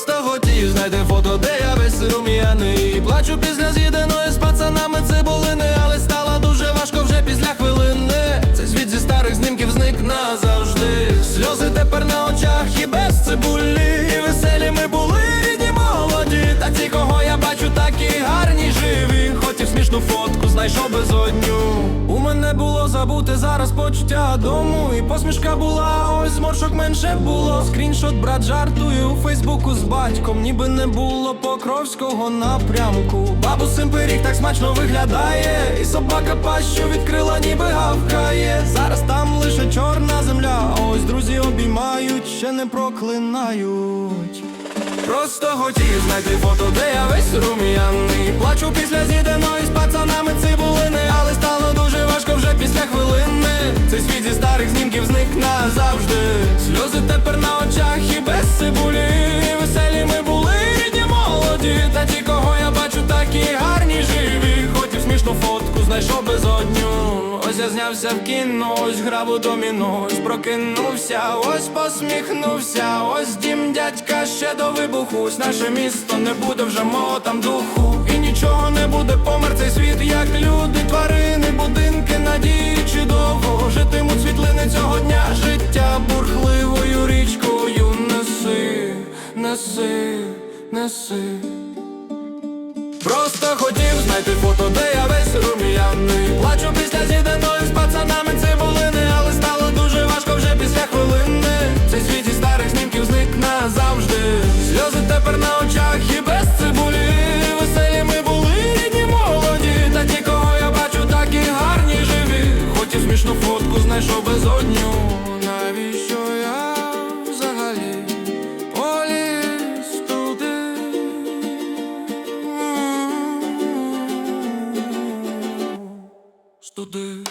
чистоті Знайде фото, де я весь рум'яний. Плачу після з'їденої з пацанами цибулини Але стало дуже важко вже після хвилини. Цей світ зі старих знімків зник назавжди. Сльози тепер на очах і без цибулі. І веселі ми були, рідні молоді. Та ті, кого я бачу, так і гарні, живі. Хотів смішну фотку знайшов безодню. У мене було забути зараз почуття дому. І посмішка була, ось зморшок менше було. Скріншот брат жартує у Фейсбуку з батьком, ніби не було покровського напрямку. Бабусин пиріг так смачно виглядає, і собака пащу відкрила, ніби гавкає. Зараз там лише чорна земля, ось друзі обіймають, ще не проклинають. Просто хотів знайти фото, де я весь рум'яний Плачу після з'їденої з пацанами назавжди. Сльози тепер на очах і без цибулі. Веселі ми були, рідні молоді. Та ті, кого я бачу, такі гарні живі. Хотів смішну фотку, знайшов безодню Ось я знявся в кіно, ось грав у доміно. Ось прокинувся, ось посміхнувся. Ось дім дядька ще до вибуху. Ось наше місто не буде вже мого там духу. І нічого не буде, помер неси, неси. Просто хотів знайти фото, де я весь рум'яний. Плачу після з'їденої з пацанами цибулини Але стало дуже важко вже після хвилини. Цей світ зі старих знімків зник назавжди. Сльози тепер на очах і без цибулі. Веселі ми були, рідні молоді. Та ті, кого я бачу, такі гарні живі. Хотів смішну фотку, знайшов безодню Навіщо Студи